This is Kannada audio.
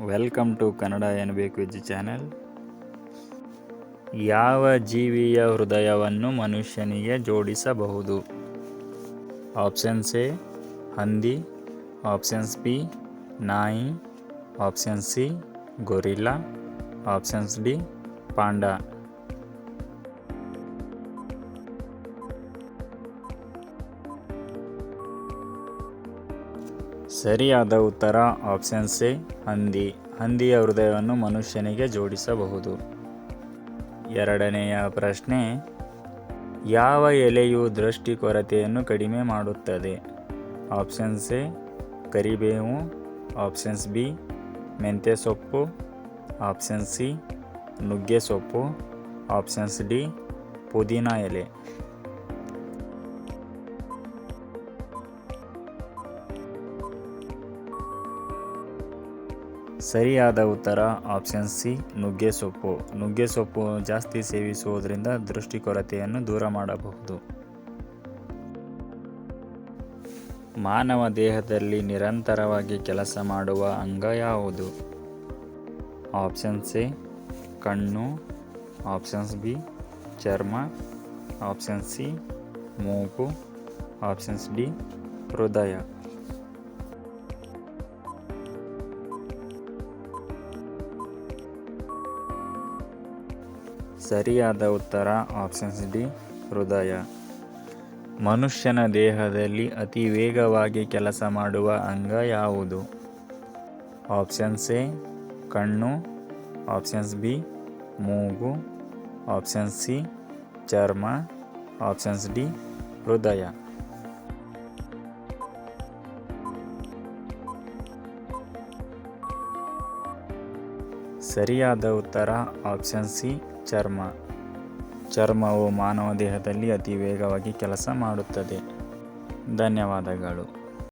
ವೆಲ್ಕಮ್ ಟು ಕನ್ನಡ ಎನ್ನಬೇಕು ವಿಜ್ ಚಾನೆಲ್ ಯಾವ ಜೀವಿಯ ಹೃದಯವನ್ನು ಮನುಷ್ಯನಿಗೆ ಜೋಡಿಸಬಹುದು? ಆಪ್ಷನ್ಸ್ ಎ ಹಂದಿ. ಆಪ್ಷನ್ಸ್ ಬಿ ನಾಯಿ. Option C gorilla options D panda. ಸರಿಯಾದ ಉತ್ತರ ಆಪ್ಷನ್ ಸಿ, ಹಂದಿ. ಹಂದಿಯ ಹೃದಯವನ್ನು ಮನುಷ್ಯನಿಗೆ ಜೋಡಿಸಬಹುದು. ಎರಡನೆಯ ಪ್ರಶ್ನೆ, ಯಾವ ಎಲೆಯು ದೃಷ್ಟಿ ಕೊರತೆಯನ್ನು ಕಡಿಮೆ ಮಾಡುತ್ತದೆ? ಆಪ್ಷನ್ ಸಿ, ಕರಿಬೇವು. ಆಪ್ಷನ್ಸ್ ಬಿ ಮೆಂತ್ಯ ಸೊಪ್ಪು. ಆಪ್ಷನ್ ಸಿ ನುಗ್ಗೆ ಸೊಪ್ಪು. ಆಪ್ಷನ್ಸ್ ಡಿ ಪುದೀನಾ ಎಲೆ. ಸರಿಯಾದ ಉತ್ತರ ಆಪ್ಷನ್ ಸಿ ನುಗ್ಗೆ ಸೊಪ್ಪು. ನುಗ್ಗೆ ಸೊಪ್ಪು ಜಾಸ್ತಿ ಸೇವಿಸುವುದರಿಂದ ದೃಷ್ಟಿ ಕೊರತೆಯನ್ನು ದೂರ ಮಾಡಬಹುದು. ಮಾನವ ದೇಹದಲ್ಲಿ ನಿರಂತರವಾಗಿ ಕೆಲಸ ಮಾಡುವ ಅಂಗ ಯಾವುದು? ಆಪ್ಷನ್ ಸಿ ಕಣ್ಣು. ಆಪ್ಷನ್ಸ್ ಬಿ ಚರ್ಮ. ಆಪ್ಷನ್ ಸಿ ಮೂಗು. ಆಪ್ಷನ್ಸ್ ಡಿ ಹೃದಯ. ಸರಿಯಾದ ಉತ್ತರ ಆಪ್ಷನ್ಸ್ ಡಿ ಹೃದಯ. ಮನುಷ್ಯನ ದೇಹದಲ್ಲಿ ಅತಿ ವೇಗವಾಗಿ ಕೆಲಸ ಮಾಡುವ ಅಂಗ ಯಾವುದು? ಆಪ್ಷನ್ಸ್ ಎ ಕಣ್ಣು. ಆಪ್ಷನ್ಸ್ ಬಿ ಮೂಗು. ಆಪ್ಷನ್ ಸಿ ಚರ್ಮ. ಆಪ್ಷನ್ಸ್ ಡಿ ಹೃದಯ. ಸರಿಯಾದ ಉತ್ತರ ಆಪ್ಷನ್ ಸಿ ಚರ್ಮ. ಚರ್ಮವು ಮಾನವ ದೇಹದಲ್ಲಿ ಅತಿ ವೇಗವಾಗಿ ಕೆಲಸ ಮಾಡುತ್ತದೆ. ಧನ್ಯವಾದಗಳು.